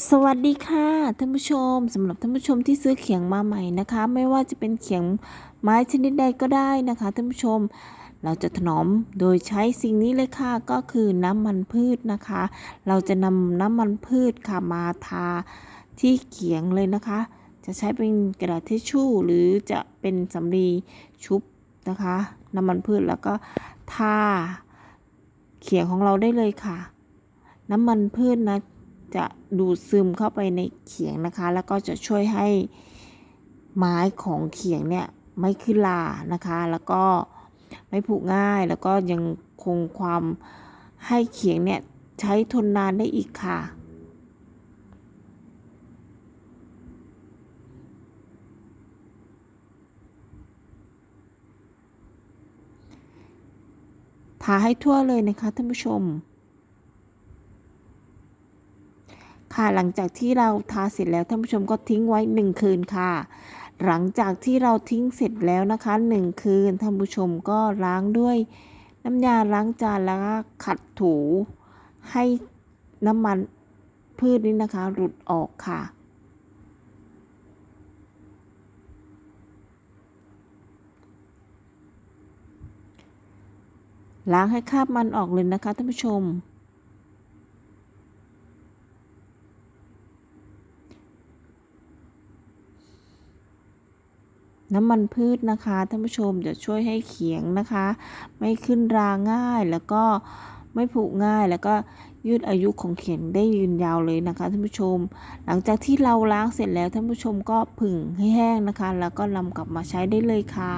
สวัสดีค่ะท่านผู้ชมสำหรับท่านผู้ชมที่ซื้อเขียงมาใหม่นะคะ ไม่ว่าจะเป็นเขียงไม้ชนิดใดก็ได้นะคะท่านผู้ชมเราจะถนอมโดยใช้สิ่งนี้เลยค่ะก็คือน้ำมันพืชนะคะ เราจะนำน้ำมันพืชค่ะมาทาที่เขียงเลยนะคะ จะใช้เป็นกระดาษทิชชู่ หรือจะเป็นสำลีชุบนะคะ น้ำมันพืชแล้วก็ทาเขียงของเราได้เลยค่ะ น้ำมันพืชนะ จะดูดซึมเข้าไปในเขียงนะคะ แล้วก็จะช่วยให้ไม้ของเขียงเนี่ยไม่ขึ้นลานะคะ แล้วก็ไม่ผุง่ายแล้วก็ยังคงความให้เขียงเนี่ยใช้ทนนานได้อีกค่ะ ทาให้ทั่วเลยนะคะท่านผู้ชม ค่ะ หลังจากที่เราทาเสร็จแล้วท่านผู้ชมก็ทิ้งไว้หนึ่งคืนค่ะ หลังจากที่เราทิ้งเสร็จแล้วนะคะหนึ่งคืนท่านผู้ชมก็ล้างด้วยน้ำยาล้างจานแล้วก็ขัดถูให้น้ำมันพืชนี้นะคะ หลุดออกค่ะล้างให้คราบมันออกเลยนะคะท่านผู้ชม น้ำมันพืชนะคะท่านผู้ชมจะช่วยให้เขียงนะคะ ไม่ขึ้นราง่ายแล้วก็ไม่ผุง่ายแล้วก็ยืดอายุของเขียงได้ยืนยาวเลยนะคะท่านผู้ชม หลังจากที่เราล้างเสร็จแล้วท่านผู้ชมก็ผึ่งให้แห้งนะคะ แล้วก็นำกลับมาใช้ได้เลยค่ะ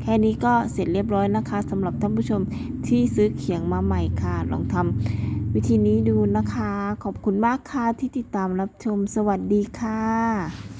แค่นี้ก็เสร็จเรียบร้อยนะคะสำหรับท่านผู้ชมที่ซื้อเขียงมาใหม่ค่ะ ลองทำวิธีนี้ดูนะคะ ขอบคุณมากค่ะที่ติดตามรับชมสวัสดีค่ะ